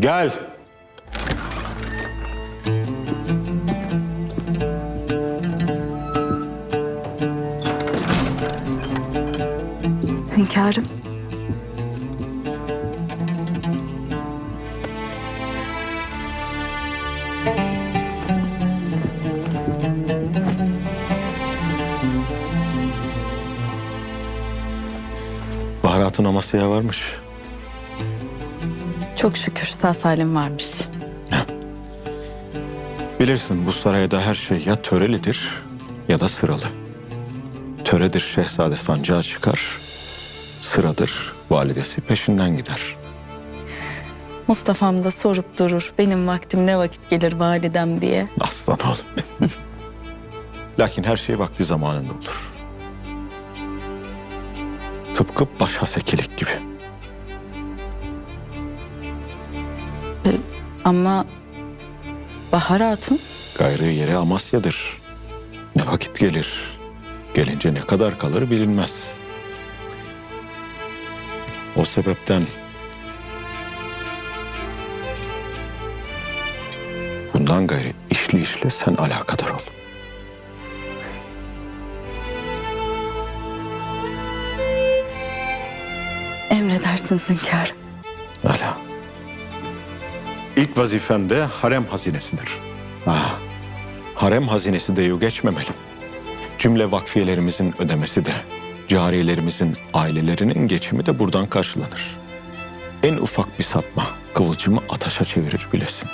Gel. Hünkârım. Baharatın Amasya'ya varmış. Çok şükür sağ salim varmış. Bilirsin bu sarayda her şey ya törelidir ya da sıralı. Töredir şehzade sancağı çıkar, sıradır validesi peşinden gider. Mustafa'm da sorup durur. Benim vaktim ne vakit gelir validem diye. Aslan oğlum. Lakin her şey vakti zamanında olur. Tıpkı başhasekilik gibi. Ama Bahar Hatun Gayrı yeri Amasya'dır. Ne vakit gelir, gelince ne kadar kalır bilinmez. O sebepten bundan gayrı işli işle sen alakadar ol. emredersiniz hünkârım. İlk vazifen de harem hazinesidir. Ah, harem hazinesi de yok geçmemeli. Cümle vakfiyelerimizin ödemesi de, cariyelerimizin ailelerinin geçimi de buradan karşılanır. En ufak bir sapma kıvılcımı ataşa çevirir bilesin.